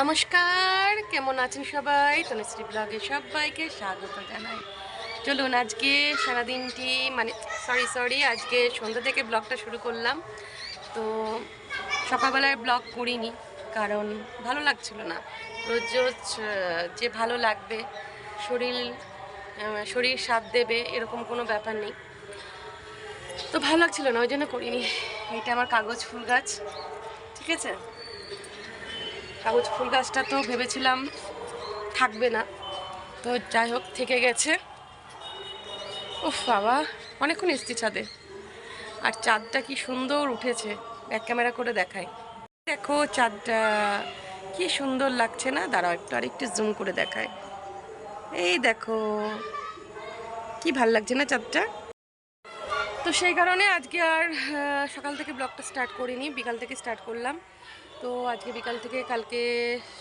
নমস্কার, কেমন আছেন সবাই? তনুশ্রী ব্লগে সবাইকে স্বাগত জানাই। চলুন আজকে সারাদিনটি মানে সরি সরি আজকে সন্ধ্যা থেকে ব্লগটা শুরু করলাম। তো সকালবেলায় ব্লগ করিনি, কারণ ভালো লাগছিল না। রোজ রোজ যে ভালো লাগবে, শরীর শরীর সাথ দেবে, এরকম কোনো ব্যাপার নেই। তো ভালো লাগছিল না, ওই জন্য করিনি। এটা আমার কাগজ ফুল গাছ, ঠিক আছে? কাগজ ফুল গাছটা তো ভেবেছিলাম থাকবে না। তো যাই হোক, থেকে গেছে। উফ বাবা, অনেকক্ষণ এসছি ছাদে। আর চাঁদটা কি সুন্দর উঠেছে, ব্যাক ক্যামেরা করে দেখায় দেখো চাঁদটা কি সুন্দর লাগছে না? দাঁড়াও একটু, আর একটু জুম করে দেখায় এই দেখো, কি ভালো লাগছে না চাঁদটা? তো সেই কারণে আজকে আর সকাল থেকে ব্লগটা স্টার্ট করিনি, বিকাল থেকে স্টার্ট করলাম। তো আজকে বিকাল থেকে কালকে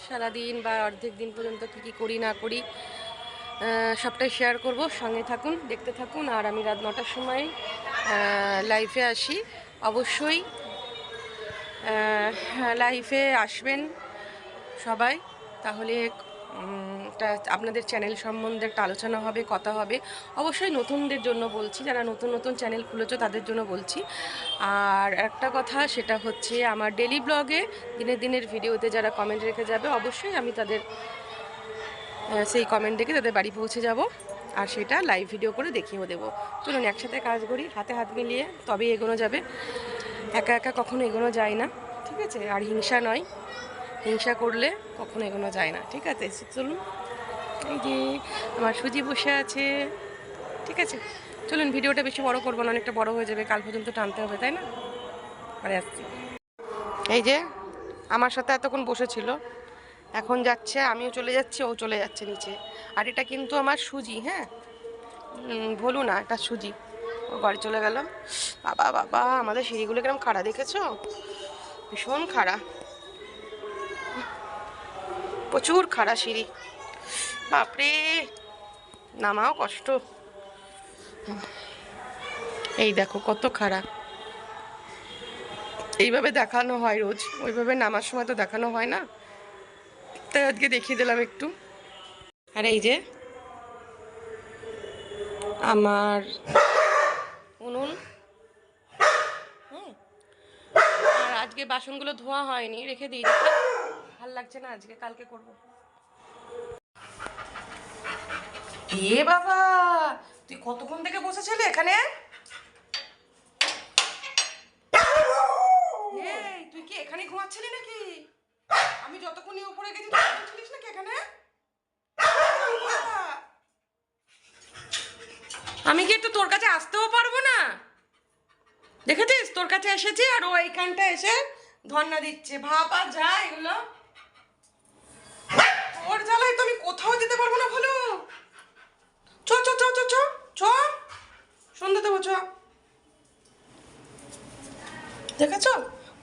সারাদিন বা অর্ধেক দিন পর্যন্ত কী কী করি না করি সবটাই শেয়ার করব। সঙ্গে থাকুন, দেখতে থাকুন। আর আমি রাত নটার সময় লাইফে আসি। অবশ্যই লাইফে আসবেন সবাই। তাহলে একটা আপনাদের চ্যানেল সম্বন্ধে একটা আলোচনা হবে, কথা হবে। অবশ্যই নতুনদের জন্য বলছি, যারা নতুন নতুন চ্যানেল খুলেছ তাদের জন্য বলছি। আর একটা কথা সেটা হচ্ছে আমার ডেলি ব্লগে দিনের দিনের ভিডিওতে যারা কমেন্ট রেখে যাবে, অবশ্যই আমি তাদের সেই কমেন্ট দেখে তাদের বাড়ি পৌঁছে যাব। আর সেটা লাইভ ভিডিও করে দেখিয়েও দেবো। চলুন একসাথে কাজ করি, হাতে হাত মিলিয়ে তবেই এগোনো যাবে। একা একা কখনো এগোনো যায় না, ঠিক আছে? আর হিংসা নয়। হিংসা করলে কখনো এগোনো যায় না, ঠিক আছে? চলুন। এই যে আমার সুজি বসে আছে, ঠিক আছে? চলুন, ভিডিওটা বেশি বড় করব না, অনেকটা বড় হয়ে যাবে, কাল পর্যন্ত টানতে হবে, তাই না? পরে আসছি। এই যে, আমার সাথে এতক্ষণ বসেছিল, এখন যাচ্ছে, আমিও চলে যাচ্ছি, ও চলে যাচ্ছে নিচে। আর এটা কিন্তু আমার সুজি হ্যাঁ? ভুলু না, এটা সুজি। ও ঘরে চলে গেল। বাবা বাবা, আমাদের সিঁড়িগুলো কীরকম খাড়া দেখেছ? ভীষণ খাড়া। প্রচুর খাড়া সিঁড়ি। বাপরে। নামাও কষ্ট। এই দেখো কত খারাপ। এইভাবে দেখানো হয় রোজ। ওইভাবে নামার সময় তো দেখানো হয় না। তাই আজকে দেখিয়ে দিলাম একটু। আর এই যে আমার উনুন। আর আজকে বাসনগুলো ধোয়া হয়নি, রেখে দিই। ভালো লাগছে না আজকে, কালকে করব। এ বাবা, তুই কতক্ষণ থেকে বসেছিলি এখানে? তুই কি এখানে ঘুমাচ্ছিলি নাকি? আমি যতক্ষণই উপরে গেছি ঘুমাচ্ছিলিস নাকি এখানে? আমি কি একটু তোর কাছে আসতেও পারব না? দেখেছিস? তোর কাছে এসেছি আর ও এইখানটা এসে ধর্ণা দিচ্ছে। ভাবা যা এগুলো। ওর জ্বালায় তো আমি কোথাও যেতে পারব না ভালো চ চ চ সন্ধ্যা দেবো চ দেখেছ?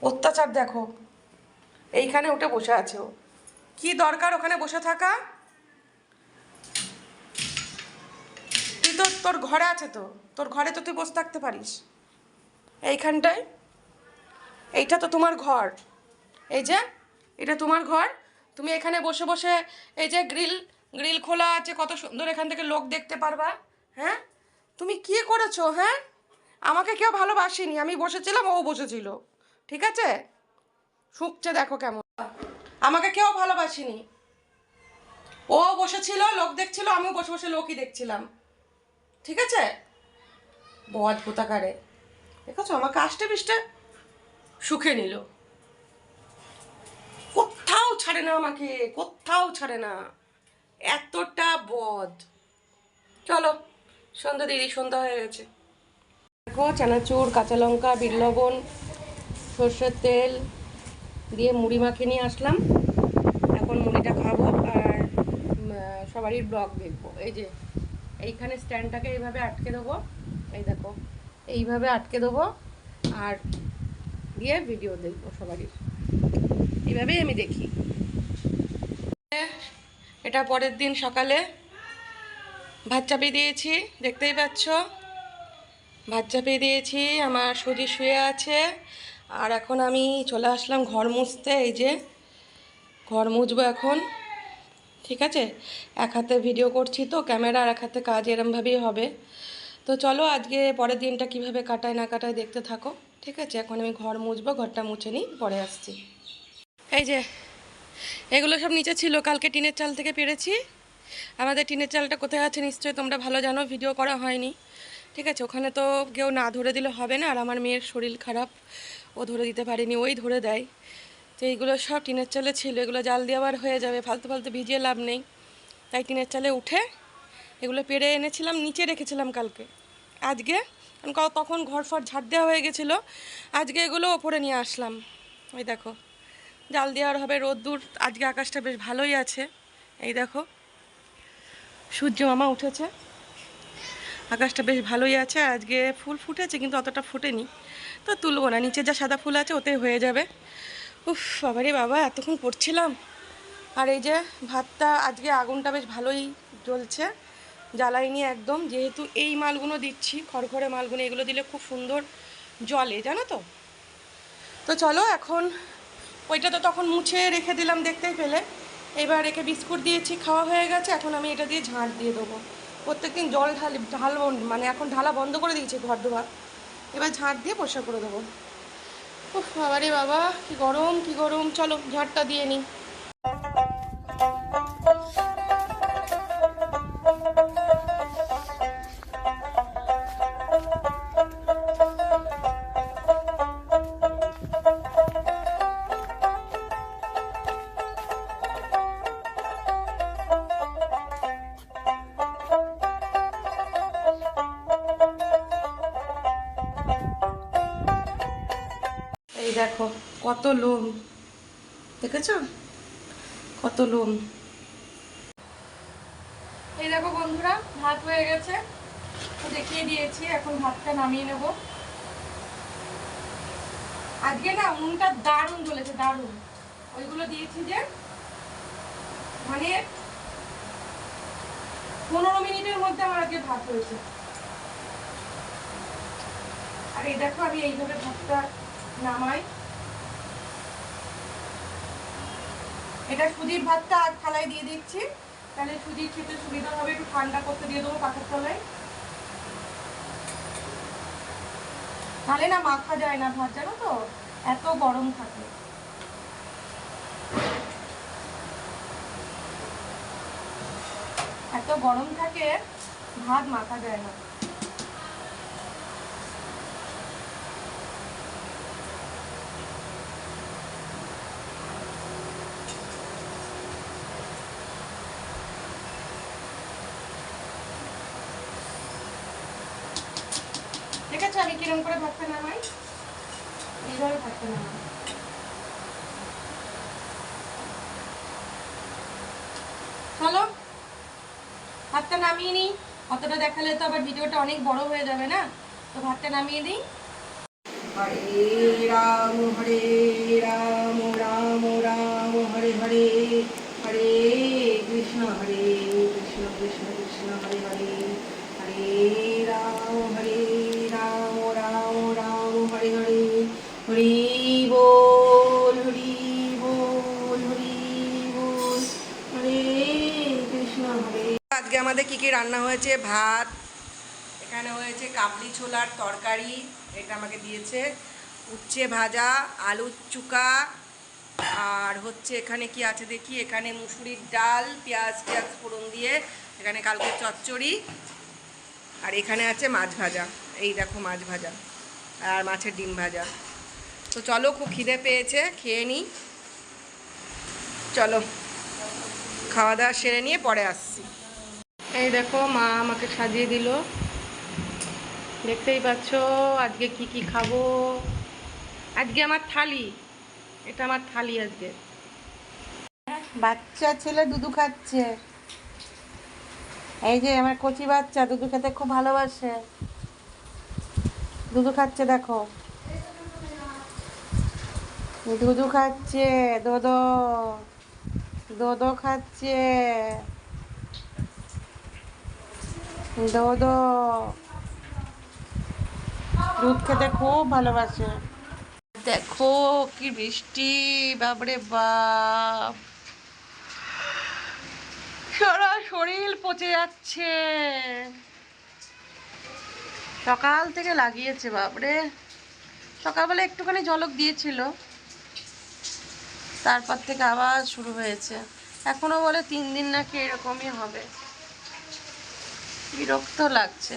অত্যাচার দেখো। এইখানে উঠে বসে আছে। ও কি দরকার ওখানে বসে থাকা? তুই তো তোর ঘরে আছে তো। তোর ঘরে তো তুই বসে থাকতে পারিস। এইখানটায়? এইটা তো তোমার ঘর। এই যে, এটা তোমার ঘর। তুমি এখানে বসে বসে এই যে গ্রিল গ্রিল খোলা আছে, কত সুন্দর এখান থেকে লোক দেখতে পারবা। হ্যাঁ? তুমি কি করেছ হ্যাঁ? আমাকে কেউ ভালোবাসেনি, আমি বসেছিলাম, ও বসেছিল। ঠিক আছে? শুকছে দেখো কেমন। আমাকে কেউ ভালোবাসেনি। ও বসেছিল, লোক দেখছিল, আমিও বসে বসে লোকই দেখছিলাম। ঠিক আছে? বদ পোতাকারে দেখেছ? আমাকে আষ্টে পিষ্টে সুখে নিল। কোথাও ছাড়ে না আমাকে, কোথাও ছাড়ে না। এতটা বদ। চলো, সন্ধ্যা দিদি, সন্ধ্যা হয়ে গেছে। দেখো, চানাচুর, কাঁচা লঙ্কা, বিট লবণ, সর্ষের তেল দিয়ে মুড়ি মাখে নিয়ে আসলাম। এখন মুড়িটা খাব আর সবারই ব্লগ দেখব। এই যে, এইখানে স্ট্যান্ডটাকে এইভাবে আটকে দেবো। এই দেখো, এইভাবে আটকে দেবো আর দিয়ে ভিডিও দেখব সবারই। এইভাবেই আমি দেখি। এটা পরের দিন সকালে ভাত চাপিয়ে দিয়েছি, দেখতেই পাচ্ছ। ভাত চাপিয়ে দিয়েছি, আমার সুজি শুয়ে আছে। আর এখন আমি চলে আসলাম ঘর মুছতে, এই যে ঘর মুছবো এখন। ঠিক আছে? এক হাতে ভিডিও করছি তো, ক্যামেরা আর এক হাতে কাজ এরমভাবেই হবে। তো চলো আজকে পরের দিনটা কীভাবে কাটায় না কাটায় দেখতে থাকো। ঠিক আছে? এখন আমি ঘর মুছবো, ঘরটা মুছে নিই, পরে আসছি। এই যে এগুলো সব নিচে ছিল, কালকে টিনের চাল থেকে পেরেছি। আমাদের টিনের চালটা কোথায় আছে নিশ্চয়ই তোমরা ভালো জানো, ভিডিও করা হয়নি। ঠিক আছে, ওখানে তো কেউ না ধরে দিলে হবে না, আর আমার মেয়ের শরীর খারাপ। ও ধরে দিতে পারেনি, ওই ধরে দেয়। তো এইগুলো সব টিনের চালে ছিল, এগুলো জাল দিয়ে আবার হয়ে যাবে, ফালতু ফালতু ভিজিয়ে লাভ নেই। তাই টিনের চালে উঠে এগুলো পেরে এনেছিলাম, নিচে রেখেছিলাম কালকে। আজকে তখন ঘর ফর ঝাড় দেওয়া হয়ে গেছিল, আজকে এগুলো ওপরে নিয়ে আসলাম। ওই দেখো। জাল দেওয়ার হবে রোদ্দুর। আজকে আকাশটা বেশ ভালোই আছে। এই দেখো, সূর্য মামা উঠেছে। আকাশটা বেশ ভালোই আছে। আজকে ফুল ফুটেছে কিন্তু অতটা ফোটেনি। তো তুলবো না, নিচে যা সাদা ফুল আছে ওতেই হয়ে যাবে। উফ বাবারে বাবা, এতক্ষণ পড়ছিলাম। আর এই যে ভাতটা, আজকে আগুনটা বেশ ভালোই জ্বলছে। জ্বালাইনি একদম। যেহেতু এই মালগুলো দিচ্ছি, খড়খড়ে মালগুলো, এগুলো দিলে খুব সুন্দর জলে, জানো তো? তো চলো এখন ওইটা তো তখন মুছে রেখে দিলাম দেখতেই পেলে। এবার রেখে বিস্কুট দিয়েছি, খাওয়া হয়ে গেছে, এখন আমি এটা দিয়ে ঝাঁট দিয়ে দেবো। প্রত্যেকদিন জল ঢাল ঢাল মানে এখন ঢালা বন্ধ করে দিয়েছি ঘর দোয়ার এবার ঝাঁট দিয়ে পরিষ্কার করে দেবো। উফ, বাবারে বাবা, কি গরম কি গরম। চলো, ঝাঁটটা দিয়ে নিই। দেখো, কত লোম। দেখেছ? কত লোম। এই দেখো বন্ধুরা, ভাত হয়ে গেছে। দেখিয়ে দিয়েছি, এখন ভাতটা নামিয়ে নেব। আজকে না উনটা দারুণ জ্বলেছে দারুণ। ওইগুলো দিয়েছি যে মানে পনেরো মিনিটের মধ্যে আমার আজকে ভাত হয়েছে। আর এই দেখো আমি এইভাবে ভাতটা নামাই। এটা সুজির ভাতটা আর থালায় দিয়ে দিচ্ছি। তাহলে সুজির খেতে সুবিধা হবে, একটু ঠান্ডা করতে দিয়ে দেবো পাখার তলায়। তাহলে না মাখা যায় না ভাত, জানো তো? এত গরম থাকে। এত গরম থাকে, ভাত মাখা যায় না। আছে, আমি কিরম করে ভাতটা নামাই এইভাবে ভাতটা নামাই চলো, ভাতটা নামিয়ে নিই। অতটা দেখালে তো আবার ভিডিওটা অনেক বড় হয়ে যাবে না? তো ভাতটা নামিয়ে দিই। হরে রাম হরে রাম রাম রাম, হরে হরে। হরে কৃষ্ণ হরে কৃষ্ণ কৃষ্ণ কৃষ্ণ, হরে হরে। হরে রাম, হরে আমাদের কি কি রান্না হয়েছে? ভাত, এখানে হয়েছে কাবলি ছোলার তরকারি, এটা আমাকে দিয়েছে। উচ্ছে ভাজা, আলুর চুকা, আর হচ্ছে এখানে কি আছে দেখি? এখানে মুসুরির ডাল, পেঁয়াজ পেঁয়াজ ফোড়ন দিয়ে, এখানে কালকে চচ্চড়ি, আর এখানে আছে মাছ ভাজা। এই দেখো মাছ ভাজা আর মাছের ডিম ভাজা। তো চলো, খুব খিদে পেয়েছে, খেয়ে নিই। চলো, খাওয়া দাওয়া সেরে নিয়ে পরে আসছি। এই দেখো, মা আমাকে সাজিয়ে দিল। দেখতেই পাচ্ছ, আজকে কি কি খাব? আজকে আমার থালি। এটা আমার থালি আজকে। বাচ্চা ছেলে দুধু খাচ্ছে। এই যে আমার কচি বাচ্চা, দুধু খেতে খুব ভালোবাসে। দুধু খাচ্ছে, দেখো। দুধু খাচ্ছে, দোদো। দোদো খাচ্ছে। দোদো দুধ খেতে খুব ভালোবাসে। দেখো কি বৃষ্টি বাপরে বাপ। সারা শরীর পচে যাচ্ছে। সকাল থেকে লাগিয়েছে, বাপরে। সকালবেলা একটুখানি ঝলক দিয়েছিল। তারপর থেকে আবার শুরু হয়েছে। এখনও বলে তিন দিন নাকি এরকমই হবে। বিরক্ত লাগছে।